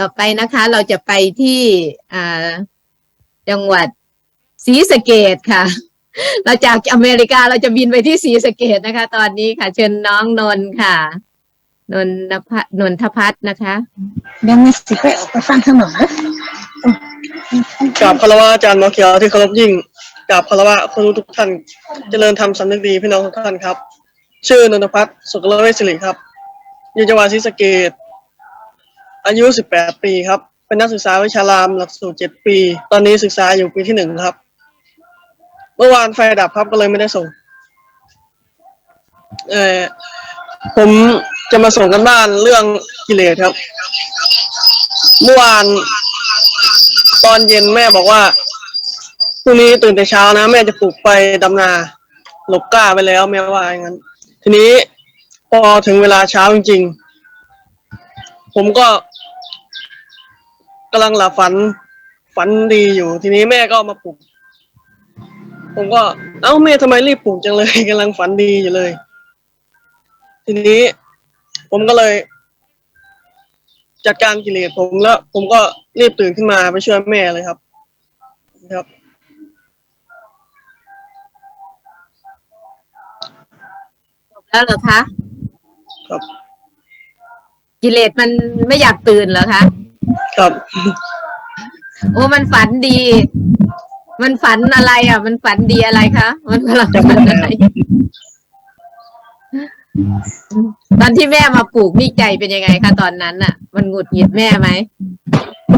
ต่อไปนะคะเราจะไปที่อ่าจังหวัดศรีสะเกดค่ะ เราจากอเมริกาเราจะบินไปที่ศรีสะเกดนะคะ ตอนนี้ค่ะ เชิญน้องนนท์ค่ะ นนทพัฒน์นนทพัฒน์นะคะเดี๋ยวมีสิไปออกไปฟังถนนนะกราบคารวะอาจารย์หมอเขียวที่เคารพยิ่งกราบคารวะคนรู้ทุกท่าน เจริญธรรมสำนึกดีพี่น้องทุกท่านครับ ชื่อนนทพัฒน์สุกลเวชศิริครับ อยู่จังหวัดศรีสะเกษ อายุ 18 ปีครับ เป็นนักศึกษาวิชารามหลักสูตร 7 ปี ตอนนี้ศึกษาอยู่ปีที่หนึ่งครับ เมื่อวานไฟดับครับก็เลยไม่ได้ส่ง เออผมจะมาส่งกันบ้านเรื่องกิเลสครับ เมื่อวานตอนเย็นแม่บอกว่าพรุ่งนี้ตื่นแต่เช้านะ แม่จะปลูกไปดำนาหลบกล้าไปแล้วแม่ว่าอย่างนั้น ทีนี้พอถึงเวลาเช้าจริงๆ ผมก็ กำลังหลับฝัน ฝันดีอยู่ ทีนี้แม่ก็มาปลุก ผมก็ เอ้าแม่ทำไมรีบปลุกจังเลยกำลังฝันดีอยู่เลย ทีนี้ ผมก็เลย จัดการกิเลสผมแล้ว ผมก็รีบตื่นขึ้นมาไปช่วยแม่เลยครับ ครับแล้วเหรอคะ ครับ กิเลสมันไม่อยากตื่นเหรอคะ ครับ โอ้มันฝันดี มันฝันอะไรอะ มันฝันดีอะไรคะ มันกำลังฝันอะไร ตอนที่แม่มาปลูกนี่ใจเป็นยังไงคะตอนนั้นน่ะ มันหงุดหงิดแม่ไหม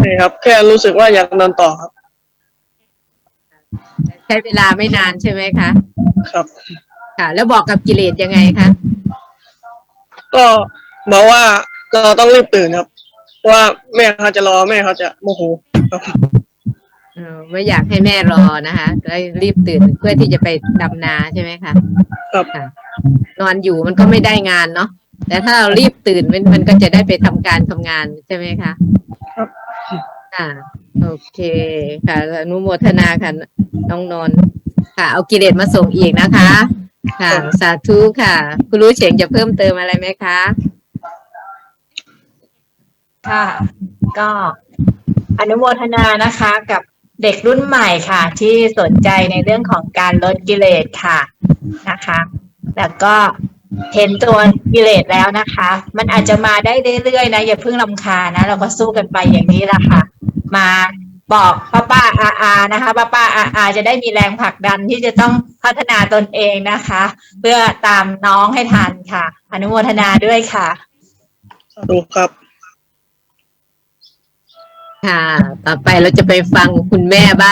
นี่ครับ แค่รู้สึกว่าอยากนอนต่อครับ ใช้เวลาไม่นานใช่ไหมคะ ครับ ค่ะ แล้วบอกกับกิเลสยังไงคะ ก็บอกว่าเราต้องรีบตื่นครับ เพราะว่าแม่เขาจะรอแม่เขาจะโมโหครับเออไม่อยากให้แม่รอนะคะแล้วรีบตื่นเพื่อที่จะไปดำนาใช่ไหมคะครับค่ะนอนอยู่มันก็ไม่ได้งานเนาะแต่ถ้าเรารีบตื่นมันมันก็จะได้ไปทำการทำงานใช่ไหมคะครับ ค่ะ โอเค ค่ะอนุโมทนาค่ะน้องนนท์ค่ะ เอากิเลสมาส่งอีกนะคะ ค่ะ สาธุค่ะ คุณรู้เฉียงจะเพิ่มเติมอะไรไหมคะ ค่ะ ก็อนุโมทนานะคะกับเด็กรุ่นใหม่ค่ะ ที่สนใจในเรื่องของการลดกิเลสค่ะนะคะ แล้วก็เห็นตัวกิเลสแล้วนะคะ มันอาจจะมาได้เรื่อยๆนะ อย่าเพิ่งลำคานะ เราก็สู้กันไปอย่างนี้แหละค่ะ มาบอกป้าป้าอาอานะคะป้าป้าอาอาจะได้มีแรงผลักดันที่จะต้องพัฒนาตนเองนะคะ เพื่อตามน้องให้ทันค่ะ อนุโมทนาด้วยค่ะ สาธุครับ ค่ะ ต่อไปเราจะไปฟังคุณแม่บ้าง